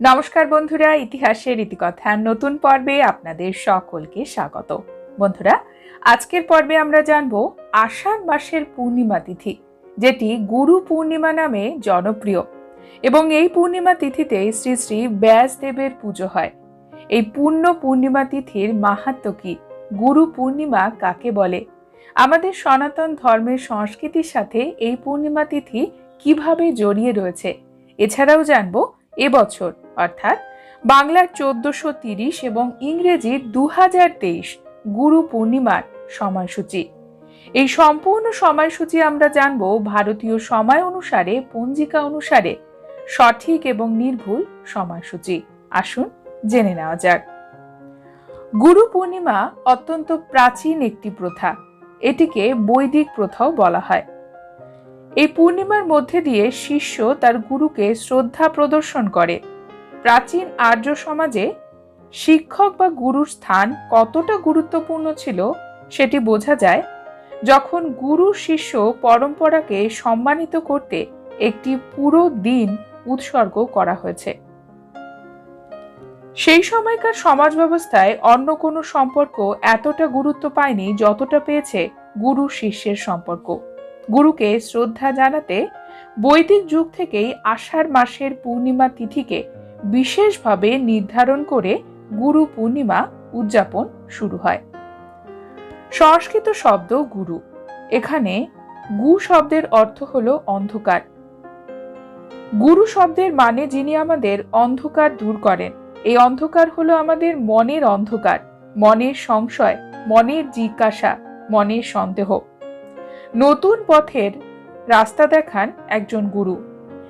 নমস্কার বন্ধুরা, ইতিহাসের ইতিকথার নতুন পর্বে আপনাদের সকলকে স্বাগত। বন্ধুরা, আজকের পর্বে আমরা জানব আষাঢ় মাসের পূর্ণিমা তিথি, যেটি গুরু পূর্ণিমা নামে জনপ্রিয়। এবং এই পূর্ণিমা তিথিতে শ্রী শ্রী ব্যাসদেবের পুজো হয়। এই পূর্ণ পূর্ণিমা তিথির মাহাত্ম কি, গুরু পূর্ণিমা কাকে বলে? আমাদের সনাতন ধর্মের সংস্কৃতির সাথে এই পূর্ণিমা তিথি কীভাবে জড়িয়ে রয়েছে, এছাড়াও জানব এবছর অর্থাৎ বাংলার চোদ্দশো তিরিশ এবং ইংরেজির দু হাজার তেইশ গুরু পূর্ণিমার সময়সূচি। এই সম্পূর্ণ সময়সূচি আমরা জানব ভারতীয় সময় অনুসারে, পঞ্জিকা অনুসারে সঠিক এবং নির্ভুল সময়সূচি। আসুন জেনে নেওয়া যাক। গুরু পূর্ণিমা অত্যন্ত প্রাচীন একটি প্রথা। এটিকে বৈদিক প্রথাও বলা হয়। এই পূর্ণিমার মধ্যে দিয়ে শিষ্য তার গুরুকে শ্রদ্ধা প্রদর্শন করে। প্রাচীন আর্য সমাজে শিক্ষক বা গুরুর স্থান কতটা গুরুত্বপূর্ণ ছিল সেটি বোঝা যায় যখন গুরু শিষ্য পরম্পরাকে সম্মানিত করতে একটি পুরো দিন উৎসর্গ করা হয়েছে। সেই সময়কার সমাজ ব্যবস্থায় অন্য কোনো সম্পর্ক এতটা গুরুত্ব পায়নি যতটা পেয়েছে গুরু শিষ্যের সম্পর্ক। গুরুকে শ্রদ্ধা জানাতে বৈদিক যুগ থেকেই আষাঢ় মাসের পূর্ণিমা তিথিকে বিশেষভাবে নির্ধারণ করে গুরু পূর্ণিমা উদযাপন শুরু হয়। সংস্কৃত শব্দ গুরু। এখানে গু শব্দের অর্থ হলো অন্ধকার। গুরু শব্দের মানে যিনি আমাদের অন্ধকার দূর করেন। এই অন্ধকার হলো আমাদের মনের অন্ধকার, মনের সংশয়, মনের জিজ্ঞাসা, মনের সন্দেহ। নতুন পথের রাস্তা দেখান একজন গুরু।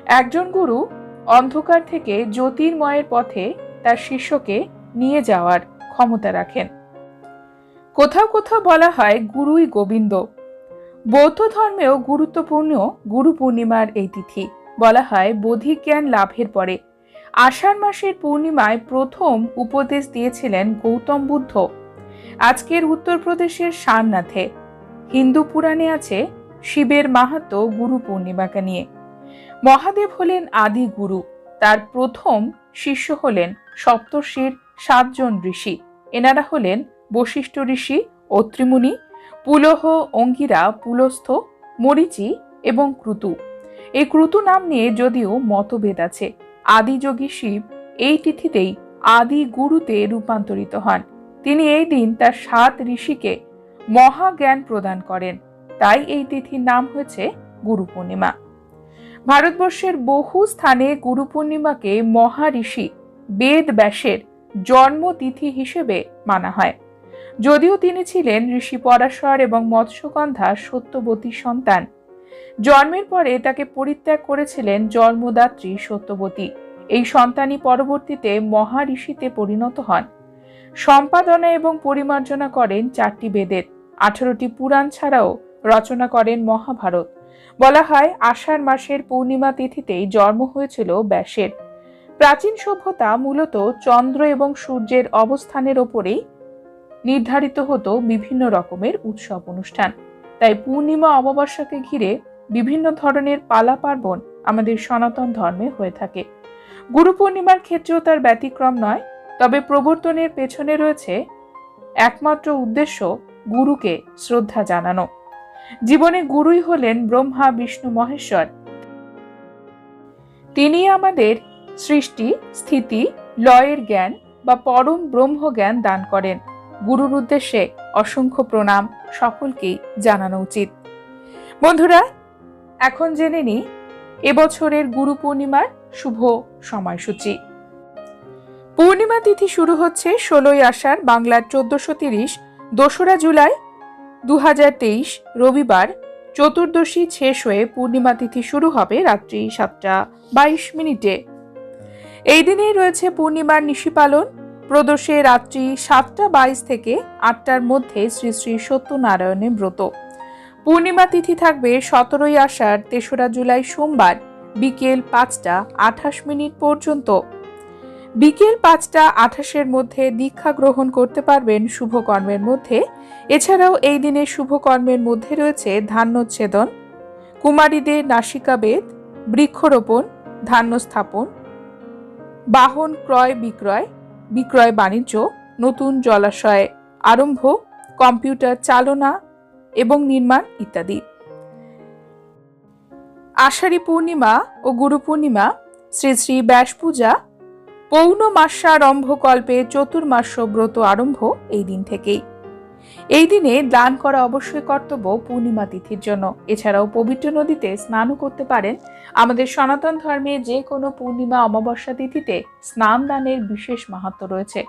একজন গুরু অন্ধকার থেকে জ্যোতির্ময়ের পথে তার শিষ্যকে নিয়ে যাওয়ার ক্ষমতা রাখেন। কোথাও কোথাও বলা হয় গুরুই গোবিন্দ। বৌদ্ধ ধর্মেও গুরুত্বপূর্ণ গুরু পূর্ণিমার এই তিথি। বলা হয় বোধিক জ্ঞান লাভের পরে। আষাঢ় মাসের পূর্ণিমায় প্রথম উপদেশ দিয়েছিলেন গৌতম বুদ্ধ। আজকের উত্তরপ্রদেশের সারনাথে। হিন্দু পুরাণে আছে শিবের মাহাত্ম গুরু পূর্ণিমাকে নিয়ে। মহাদেব হলেন আদি গুরু। তার প্রথম শিষ্য হলেন সপ্তর্ষির সাতজন ঋষি। এনারা হলেন বশিষ্ঠ ঋষি অত্রিমুনি, পুলহ, অঙ্গিরা, পুলস্থ, মরিচি এবং ক্রুতু। এই ক্রুতু নাম নিয়ে যদিও মতভেদ আছে, আদিযোগী শিব এই তিথিতেই আদি গুরুতে রূপান্তরিত হন। তিনি এই দিন তার সাত ঋষিকে মহাজ্ঞান প্রদান করেন। তাই এই তিথির নাম হয়েছে গুরু পূর্ণিমা ভারতবর্ষের বহু স্থানে গুরু পূর্ণিমাকে মহারিষি বেদ ব্যাসের জন্মতিথি হিসেবে মানা হয়। যদিও তিনি ছিলেন ঋষি পরাশর এবং মৎস্যগন্ধা সত্যবতী সন্তান। জন্মের পরে তাকে পরিত্যাগ করেছিলেন জন্মদাত্রী সত্যবতী। এই সন্তানই পরবর্তীতে মহারিষিতে পরিণত হন। সম্পাদনা এবং পরিমার্জনা করেন চারটি বেদের। আঠারোটি পুরাণ ছাড়াও রচনা করেন মহাভারত। বলা হয়, আষাঢ় মাসের পূর্ণিমা তিথিতেই জন্ম হয়েছিল ব্যাসের। প্রাচীন সভ্যতা মূলত চন্দ্র এবং সূর্যের অবস্থানের ওপরেই নির্ধারিত হতো বিভিন্ন রকমের উৎসব অনুষ্ঠান। তাই পূর্ণিমা অমাবস্যাকে ঘিরে বিভিন্ন ধরনের পালা পার্বণ আমাদের সনাতন ধর্মে হয়ে থাকে। গুরু পূর্ণিমার ক্ষেত্রেও তার ব্যতিক্রম নয়, তবে প্রবর্তনের পেছনে রয়েছে একমাত্র উদ্দেশ্য গুরুকে শ্রদ্ধা জানানো। জীবনে গুরুই হলেন ব্রহ্মা, বিষ্ণু, মহেশ্বর। তিনি আমাদের সৃষ্টি, স্থিতি, লয়ের জ্ঞান বা পরম ব্রহ্ম জ্ঞান দান করেন। গুরুর উদ্দেশ্যে অসংখ্য প্রণাম সকলকেই জানানো উচিত। বন্ধুরা, এখন জেনে নিই এবছরের গুরু পূর্ণিমার শুভ সময়সূচি। পূর্ণিমা তিথি শুরু হচ্ছে ষোলোই আষাঢ়, বাংলার চোদ্দশো তিরিশ, দোসরা জুলাই দু হাজার তেইশ রবিবার চতুর্দশী শেষ হয়ে পূর্ণিমা তিথি শুরু হবে রাত্রি সাতটা বাইশ মিনিটে। এই দিনেই রয়েছে পূর্ণিমার নিশি পালন। প্রদোষে রাত্রি সাতটা বাইশ থেকে আটটার মধ্যে শ্রী শ্রী সত্যনারায়ণের ব্রত। পূর্ণিমা তিথি থাকবে সতেরোই আষাঢ় তেসরা জুলাই সোমবার বিকেল পাঁচটা আঠাশ মিনিট পর্যন্ত। বিকেল পাঁচটা আঠাশের মধ্যে দীক্ষা গ্রহণ করতে পারবেন শুভকর্মের মধ্যে। এছাড়াও এই দিনে শুভকর্মের মধ্যে রয়েছে ধান্যচ্ছেদন, কুমারীদের নাসিকাবেদ বৃক্ষরোপণ ধান্য স্থাপন বাহন ক্রয় বিক্রয় বিক্রয় বাণিজ্য, নতুন জলাশয় আরম্ভ, কম্পিউটার চালনা এবং নির্মাণ ইত্যাদি। আষাঢ়ী পূর্ণিমা ও গুরু পূর্ণিমা, শ্রী শ্রী ব্যাস পূজা পৌর্ণমাসারম্ভ কল্পে চতুর্মাস্য ব্রত আরম্ভ এই দিন থেকেই। এই দিনে দান করা অবশ্যই কর্তব্য পূর্ণিমা তিথির জন্য। এছাড়াও পবিত্র নদীতে স্নানও করতে পারেন। আমাদের সনাতন ধর্মে যে কোনো পূর্ণিমা অমাবস্যা তিথিতে স্নান দানের বিশেষ মাহাত্ম রয়েছে।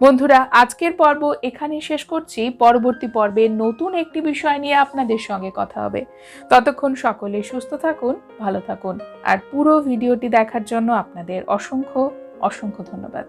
বন্ধুরা, আজকের পর্ব এখানে শেষ করছি। পরবর্তী পর্বে নতুন একটি বিষয় নিয়ে আপনাদের সঙ্গে কথা হবে। ততক্ষণ সকলে সুস্থ থাকুন, ভালো থাকুন। আর পুরো ভিডিওটি দেখার জন্য আপনাদের অসংখ্য অসংখ্য ধন্যবাদ।